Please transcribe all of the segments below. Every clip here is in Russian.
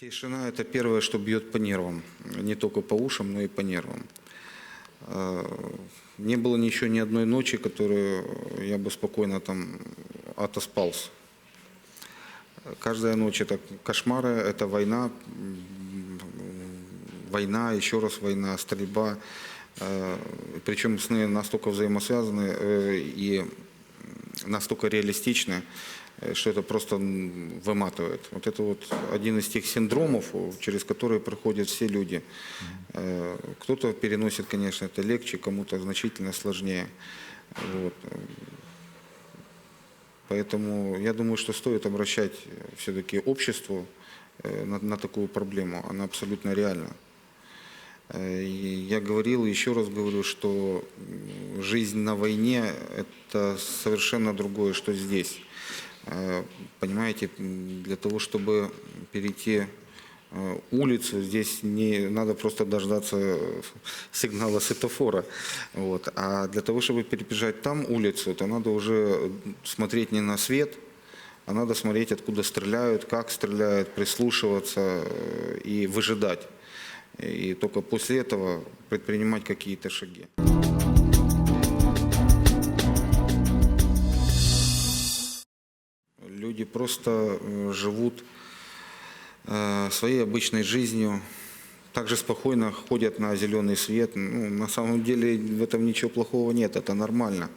Тишина – это первое, что бьет по нервам. Не только по ушам, но и по нервам. Э, Не было ничего, ни одной ночи, которую я бы спокойно там отоспался. Каждая ночь – это кошмары, это война, война, еще раз война, стрельба. Э, Причем сны настолько взаимосвязаны э, и настолько реалистичны, что это просто выматывает. Вот это вот один из тех синдромов, через которые проходят все люди. Э, Кто-то переносит, конечно, это легче, кому-то значительно сложнее. Вот. Поэтому я думаю, что стоит обращать все-таки обществу э, на, на такую проблему. Она абсолютно реальна. Э, Я говорил, и еще раз говорю, что жизнь на войне – это совершенно другое, что здесь. Э, Понимаете, для того, чтобы перейти э, улицу, здесь не надо просто дождаться э, сигнала светофора. Вот. А для того, чтобы перебежать там улицу, то надо уже смотреть не на свет, а надо смотреть, откуда стреляют, как стреляют, прислушиваться и выжидать. И только после этого предпринимать какие-то шаги. Просто э, живут э, своей обычной жизнью, также спокойно ходят на зеленый свет. Ну, на самом деле в этом ничего плохого нет, это нормально.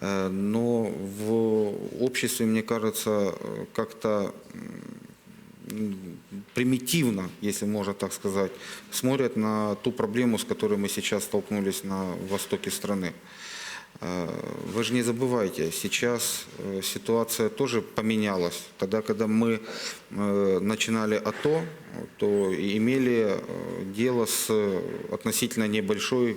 Э, Но в обществе, мне кажется, как-то примитивно, если можно так сказать, смотрят на ту проблему, с которой мы сейчас столкнулись на востоке страны. Э, Вы же не забывайте, сейчас э, ситуация тоже поменялась. Тогда, когда мы э, начинали АТО, то имели дело с относительно небольшой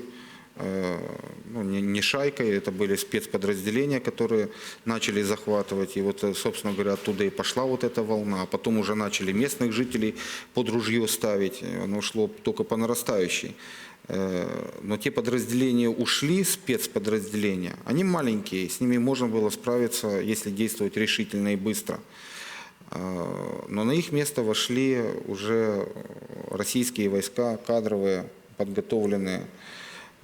ну, не, не шайкой, это были спецподразделения, которые начали захватывать. И вот, э, собственно говоря, оттуда и пошла вот эта волна. А потом уже начали местных жителей под ружье ставить. Оно шло только по нарастающей. Э, Но те подразделения ушли, спецподразделения, они маленькие, с ними можно было справиться, если действовать решительно и быстро. Э, Но на их место вошли уже российские войска, кадровые, подготовленные.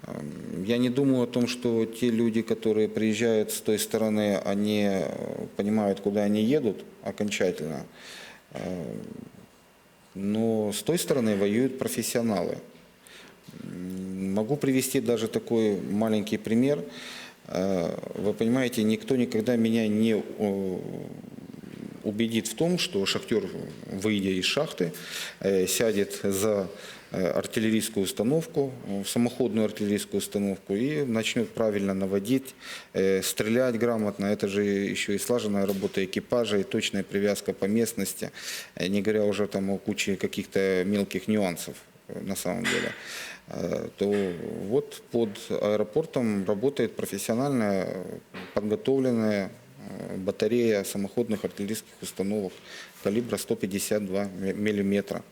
Эм, Я не думаю о том, что те люди, которые приезжают с той стороны, они э, понимают, куда они едут окончательно. Э, Но с той стороны воюют профессионалы. Могу привести даже такой маленький пример. Э, Вы понимаете, никто никогда меня не убедит в том, что шахтер, выйдя из шахты, э, сядет за э, артиллерийскую установку, э, в самоходную артиллерийскую установку и начнет правильно наводить, э, стрелять грамотно. Это же еще и слаженная работа экипажа, и точная привязка по местности, э, не говоря уже там о куче каких-то мелких нюансов э, на самом деле Э, то вот под аэропортом работает профессиональная, э, подготовленная э, батарея самоходных артиллерийских установок калибра 152 миллиметра.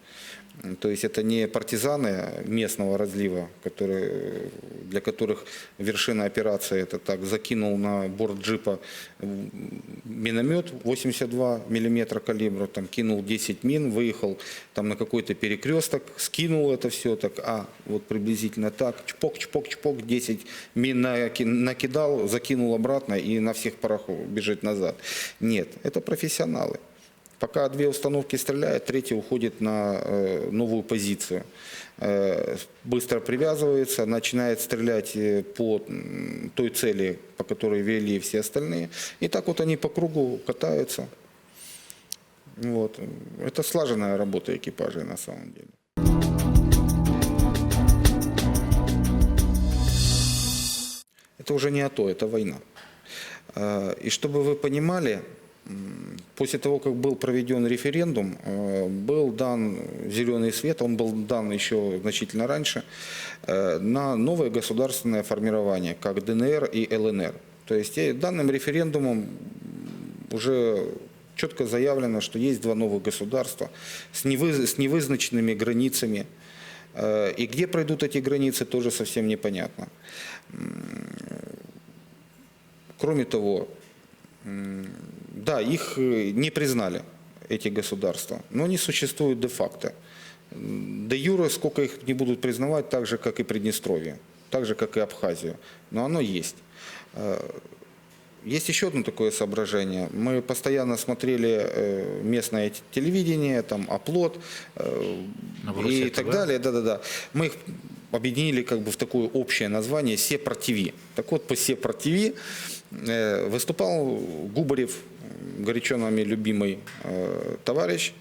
То есть это не партизаны местного разлива, которые, для которых вершина операции это так, закинул на борт джипа миномет 82 миллиметра калибра, там кинул 10 мин, выехал там на какой-то перекресток, скинул это все так, а вот приблизительно так, чпок, чпок, чпок, 10 мин наки- накидал, закинул обратно и на всех парах бежит назад. Нет, это профессионалы. Пока две установки стреляют, третья уходит на э, новую позицию. Э, быстро привязывается, начинает стрелять э, по той цели, по которой вели все остальные. И так вот они по кругу катаются. Вот. Это слаженная работа экипажей на самом деле. Это уже не АТО, это война. Э, И чтобы вы понимали, после того, как был проведен референдум, э, был дан зеленый свет, он был дан еще значительно раньше, э, на новое государственное формирование, как ДНР и ЛНР. То есть э, данным референдумом уже четко заявлено, что есть два новых государства с, невы- с невызначенными границами. И где пройдут эти границы, тоже совсем непонятно. Кроме того, да, их э, не признали. эти государства, но они существуют де-факто. Де юре, сколько их не будут признавать, так же, как и Приднестровье, так же, как и Абхазию. Но оно есть. Э, Есть еще одно такое соображение. Мы постоянно смотрели э, местное телевидение, там оплот Новороссия и так ТВ. далее. Да-да-да. Мы их объединили как бы в такое общее название «Сепар ТВ». Так вот, по «Сепар ТВ» э, выступал Губарев, горячо нами любимый э, товарищ,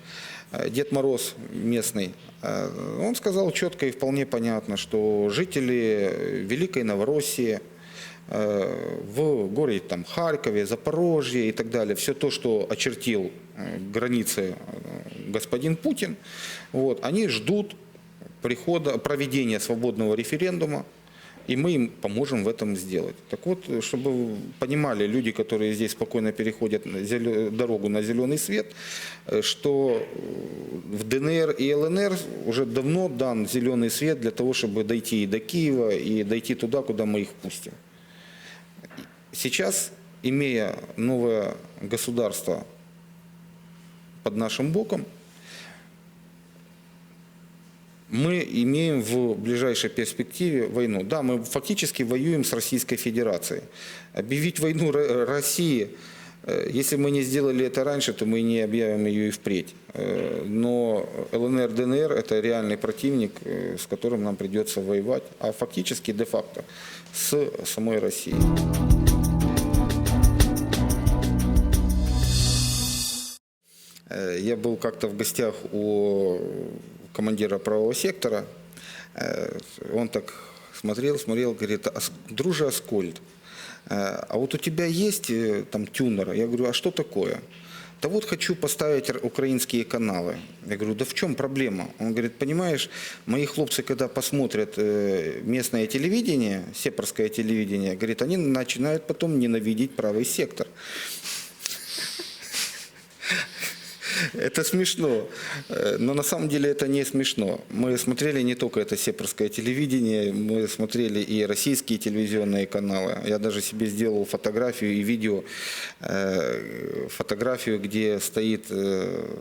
э, Дед Мороз местный. Э, Он сказал четко и вполне понятно, что жители Великой Новороссии, в городе там, Харькове, Запорожье и так далее, все то, что очертил границы господин Путин, вот, они ждут прихода, проведения свободного референдума, и мы им поможем в этом сделать. Так вот, чтобы понимали люди, которые здесь спокойно переходят зелё- дорогу на зеленый свет, э, что э, в ДНР и ЛНР уже давно дан зеленый свет для того, чтобы дойти и до Киева, и дойти туда, куда мы их пустим. Сейчас, имея новое государство под нашим боком, мы имеем в ближайшей перспективе войну. Да, мы фактически воюем с Российской Федерацией. Объявить войну Ро- России, э, если мы не сделали это раньше, то мы не объявим ее и впредь. Э, Но ЛНР, ДНР – это реальный противник, э, с которым нам придется воевать, а фактически де-факто с самой Россией. Я был как-то в гостях у командира правого сектора. Э, Он так смотрел, смотрел, говорит, «Ас- друже Аскольд, э, а вот у тебя есть э, там тюнер? Я говорю, а что такое? Да вот хочу поставить украинские каналы. Я говорю, да в чем проблема? Он говорит, понимаешь, мои хлопцы, когда посмотрят местное телевидение, сепарское телевидение, говорит, они начинают потом ненавидеть правый сектор. Это смешно, Э, но на самом деле это не смешно. Мы смотрели не только это сепарское телевидение, мы смотрели и российские телевизионные каналы. Я даже себе сделал фотографию и видео, э, фотографию, где стоит э,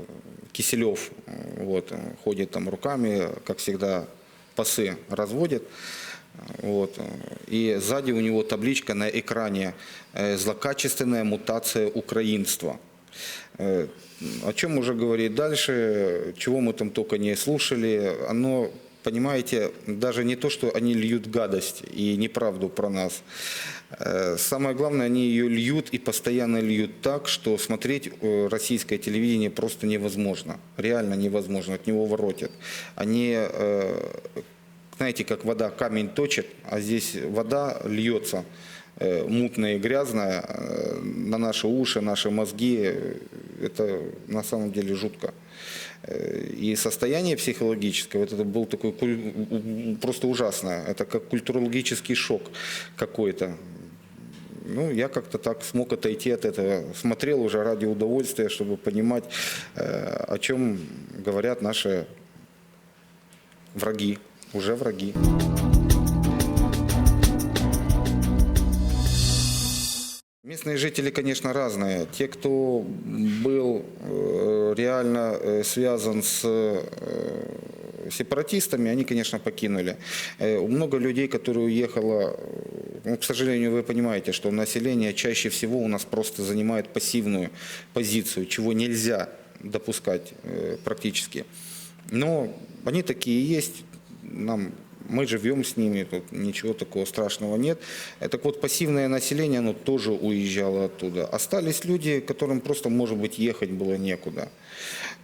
Киселев, вот, ходит там руками, как всегда, пасы разводит. Вот. И сзади у него табличка на экране «Злокачественная мутация украинства». Э, О чем уже говорить дальше, чего мы там только не слушали, оно, понимаете, даже не то, что они льют гадость и неправду про нас. Э, Самое главное, они ее льют и постоянно льют так, что смотреть э, российское телевидение просто невозможно. Реально невозможно, от него воротят. Они знаете, как вода камень точит, а здесь вода льется э, мутная и грязная э, на наши уши, наши мозги. Э, Это на самом деле жутко. И состояние психологическое, вот это был такой просто ужасное. Это как культурологический шок какой-то. Ну, я как-то так смог отойти от этого. Смотрел уже ради удовольствия, чтобы понимать, о чем говорят наши враги, уже враги. Местные жители, конечно, разные. Те, кто был э, реально э, связан с э, сепаратистами, они, конечно, покинули. Много людей, которые уехало, ну, к сожалению, вы понимаете, что население чаще всего у нас просто занимает пассивную позицию, чего нельзя допускать практически. Но они такие есть, нам мы живем с ними, тут ничего такого страшного нет. Так вот, пассивное население, оно тоже уезжало оттуда. Остались люди, которым просто, может быть, ехать было некуда.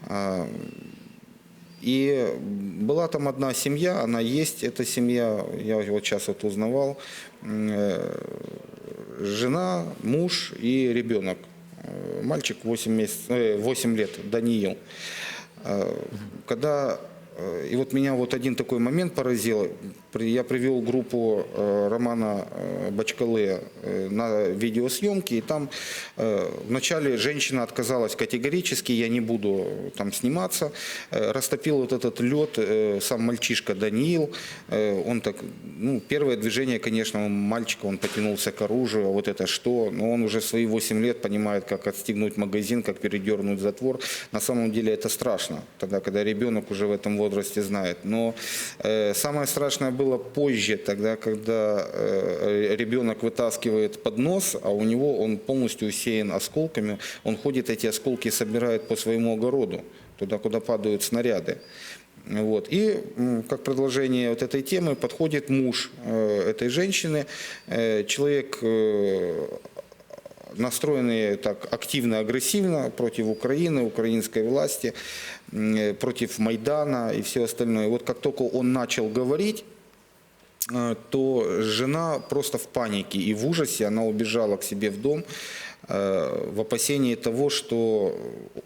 А, И была там одна семья, она есть, эта семья, я вот сейчас вот узнавал, э, жена, муж и ребенок. Э, Мальчик 8, месяцев, э, 8 лет, Даниил. Э, Когда, и вот меня вот один такой момент поразил, я привел группу э, Романа э, Бачкалы э, на видеосъемки, и там вначале женщина отказалась категорически, я не буду там сниматься, растопил вот этот лед сам мальчишка Даниил, он так, ну, первое движение, конечно, у мальчика, он потянулся к оружию, а вот это что, но он уже свои 8 лет понимает, как отстегнуть магазин, как передернуть затвор, на самом деле это страшно, тогда, когда ребенок уже в этом возрасте знает, но самое страшное было позже, тогда, когда э, ребенок вытаскивает поднос, а у него он полностью усеян осколками, он ходит, эти осколки собирает по своему огороду, туда, куда падают снаряды. Вот. И как продолжение вот этой темы подходит муж э, этой женщины, э, человек настроенный так активно, агрессивно против Украины, украинской власти, против Майдана и все остальное. Вот как только он начал говорить, то жена просто в панике и в ужасе, она убежала к себе в дом э, в опасении того, что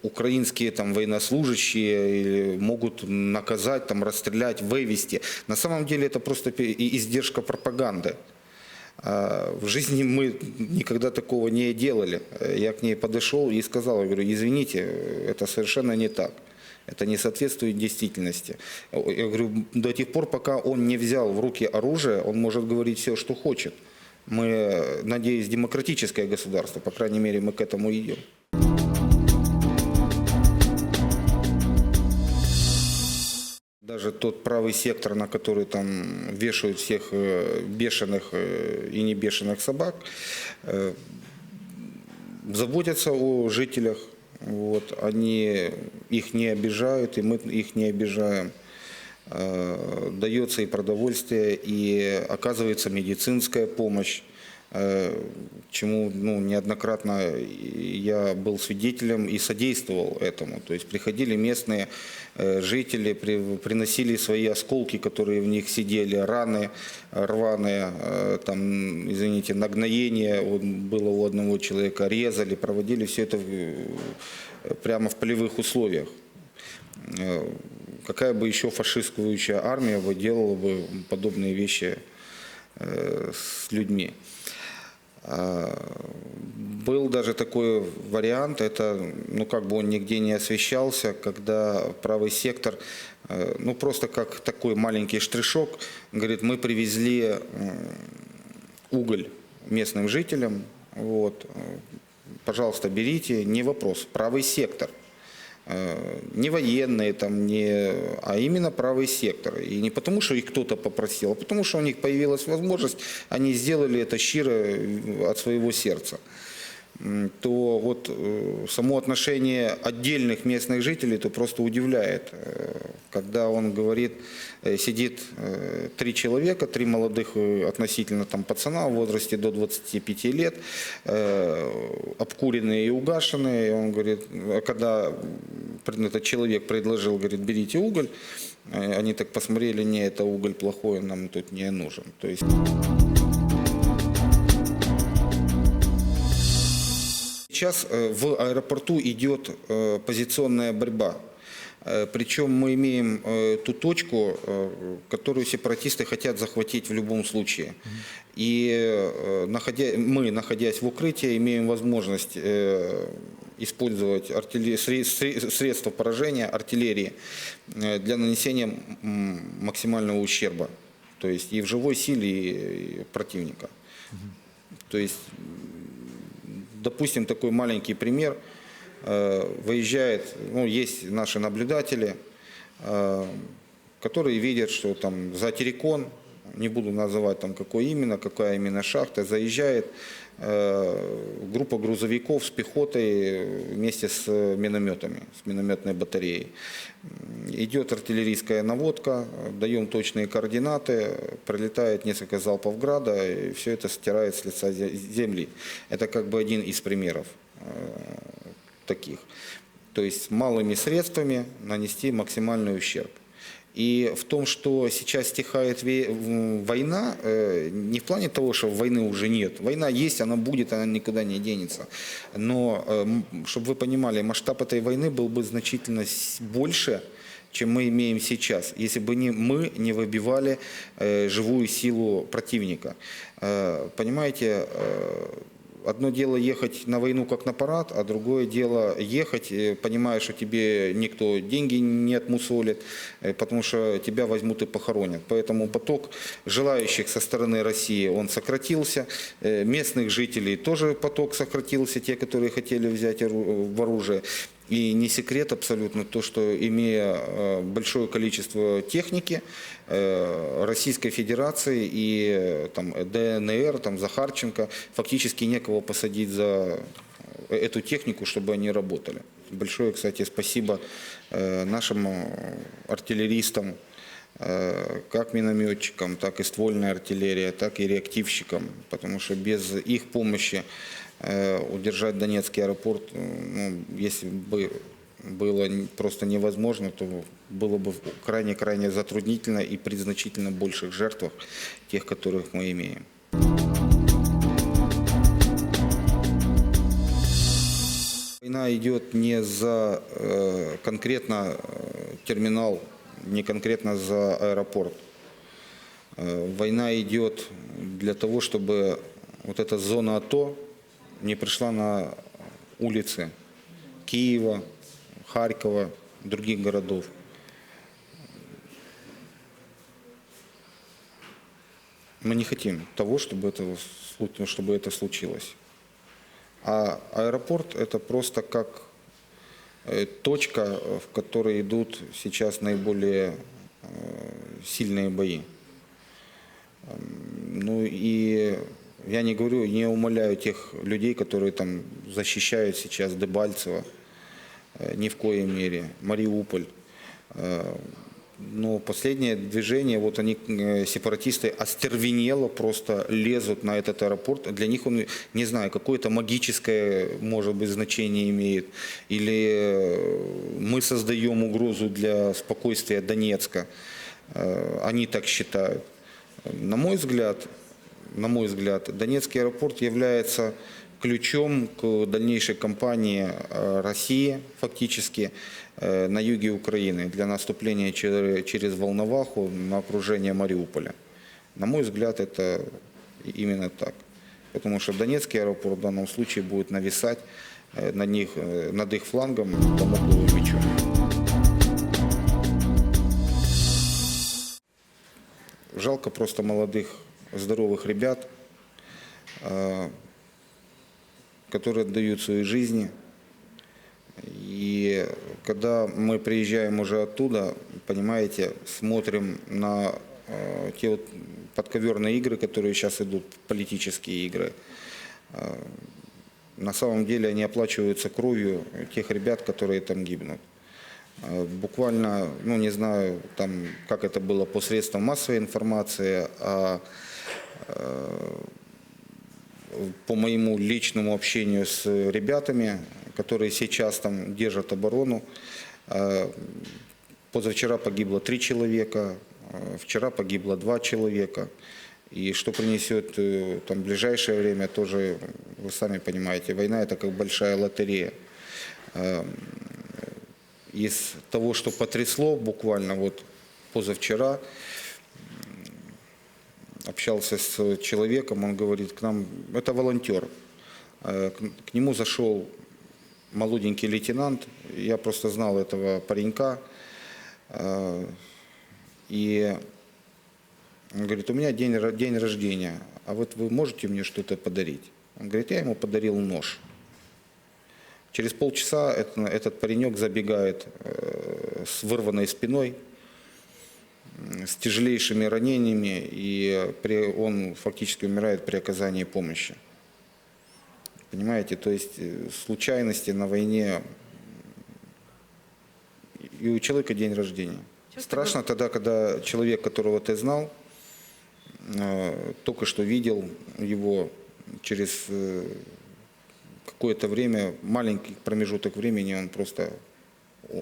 украинские там военнослужащие могут наказать, там, расстрелять, вывести. На самом деле это просто издержка пропаганды. А, В жизни мы никогда такого не делали. Э, Я к ней подошел и сказал, я говорю, извините, э, это совершенно не так. Это не соответствует действительности. Я говорю, до тех пор, пока он не взял в руки оружие, он может говорить все, что хочет. Мы, надеюсь, демократическое государство, по крайней мере, мы к этому идем. Даже тот правый сектор, на который там вешают всех э, бешеных э, и не бешеных собак, э, заботятся о жителях. Вот, они их не обижают, и мы их не обижаем. Э, Дается и продовольствие, и оказывается медицинская помощь, чему ну, неоднократно я был свидетелем и содействовал этому. То есть приходили местные э, жители, при- приносили свои осколки, которые в них сидели, раны рваные, э, там, извините, нагноение было у одного человека, резали, проводили все это прямо в полевых условиях. Э, Какая бы еще фашистскующая армия бы делала бы подобные вещи э, с людьми? Был даже такой вариант, это, ну как бы он нигде не освещался, когда правый сектор, э, ну просто как такой маленький штришок, говорит, мы привезли м, уголь местным жителям, вот, э, пожалуйста, берите, не вопрос, правый сектор. Э, Не военные, там, не, а именно правый сектор. И не потому, что их кто-то попросил, а потому, что у них появилась возможность, они сделали это щиро от своего сердца. То вот э, само отношение отдельных местных жителей то просто удивляет, Э, когда он говорит, э, сидит три человека, три молодых относительно там пацана в возрасте до 25 лет, обкуренные и угашенные, и он говорит, когда этот человек предложил, говорит, берите уголь, они так посмотрели, не, это уголь плохой, нам тут не нужен. То есть Сейчас э, в аэропорту идет э, позиционная борьба. Э, Причем мы имеем ту точку, которую сепаратисты хотят захватить в любом случае. И находя, мы, находясь в укрытии, имеем возможность использовать артилле- сре- сре- средства поражения артиллерии для нанесения максимального ущерба. То есть и в живой силе и противника. То есть допустим, такой маленький пример. Э, Выезжает, ну, есть наши наблюдатели, э, которые видят, что там за Терекон, не буду называть там какой именно, какая именно шахта, заезжает группа грузовиков с пехотой вместе с минометами, с минометной батареей. Идет артиллерийская наводка, даем точные координаты, прилетает несколько залпов града, и все это стирает с лица зе- земли. Это как бы один из примеров э, таких. То есть малыми средствами нанести максимальный ущерб. И в том, что сейчас стихает война, э, не в плане того, что войны уже нет. Война есть, она будет, она никуда не денется. Но, чтобы вы понимали, масштаб этой войны был бы значительно больше, чем мы имеем сейчас, если бы не, мы не выбивали э, живую силу противника. Э, понимаете, э, одно дело ехать на войну как на парад, а другое дело ехать, э, понимая, что тебе никто деньги не отмусолит, э, потому что тебя возьмут и похоронят. Поэтому поток желающих со стороны России, он сократился. Э, Местных жителей тоже поток сократился, те, которые хотели взять в оружие. И не секрет абсолютно то, что имея э, большое количество техники э, Российской Федерации и э, там, ДНР, там, Захарченко, фактически некого посадить за эту технику, чтобы они работали. Большое, кстати, спасибо нашим артиллеристам, как минометчикам, так и ствольной артиллерии, так и реактивщикам, потому что без их помощи удержать Донецкий аэропорт, э, ну, если бы было просто невозможно, то было бы крайне-крайне затруднительно и при значительно больших жертвах тех, которых мы имеем. Война идет не за э, конкретно э, терминал, не конкретно за аэропорт. Э, война идет для того, чтобы вот эта зона АТО не пришла на улицы Киева, Харькова, других городов. Мы не хотим того, чтобы это, слу- чтобы это случилось. А аэропорт это просто как э, точка, в которой идут сейчас наиболее э, сильные бои. Эм, Ну и я не говорю, не умоляю тех людей, которые там защищают сейчас Дебальцево, э, ни в коей мере, Мариуполь. Э, Но последнее движение, вот они, э, сепаратисты, остервенело просто лезут на этот аэропорт. Для них он, не знаю, какое-то магическое, может быть, значение имеет. Или мы создаем угрозу для спокойствия Донецка. Они так считают. На мой взгляд, на мой взгляд, Донецкий аэропорт является ключом к дальнейшей кампании э, России фактически э, на юге Украины для наступления чер- через Волноваху на окружение Мариуполя. На мой взгляд, это именно так. Потому что Донецкий аэропорт в данном случае будет нависать э, над, них, над их флангом домокловым мечом. Жалко просто молодых, здоровых ребят, э, которые отдают свои жизни. И когда мы приезжаем уже оттуда, понимаете, смотрим на э, те вот подковерные игры, которые сейчас идут, политические игры, э, на самом деле они оплачиваются кровью тех ребят, которые там гибнут. Буквально, ну не знаю, там, как это было по средствам массовой информации, а по моему личному общению с ребятами, которые сейчас там держат оборону, э, позавчера погибло три человека, э, вчера погибло два человека. И что принесет э, там ближайшее время, тоже вы сами понимаете, война это как большая лотерея. Э, Из того, что потрясло буквально вот позавчера, общался с человеком, он говорит, к нам, это волонтер, Э, к нему зашел молоденький лейтенант, я просто знал этого паренька, Э, и он говорит, у меня день, день рождения, а вот вы можете мне что-то подарить? Он говорит, я ему подарил нож. Через полчаса это- этот паренек забегает э, с вырванной спиной, с тяжелейшими ранениями, и при- он фактически умирает при оказании помощи. Понимаете, то есть э, случайности на войне и у человека день рождения. Часто Страшно тогда, когда человек, которого ты знал, э, только что видел его через э, какое-то время, маленький промежуток времени, он просто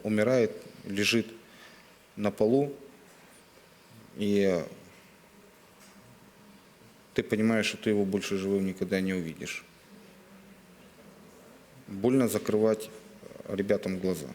умирает, лежит на полу, и ты понимаешь, что ты его больше живым никогда не увидишь. Больно закрывать ребятам глаза.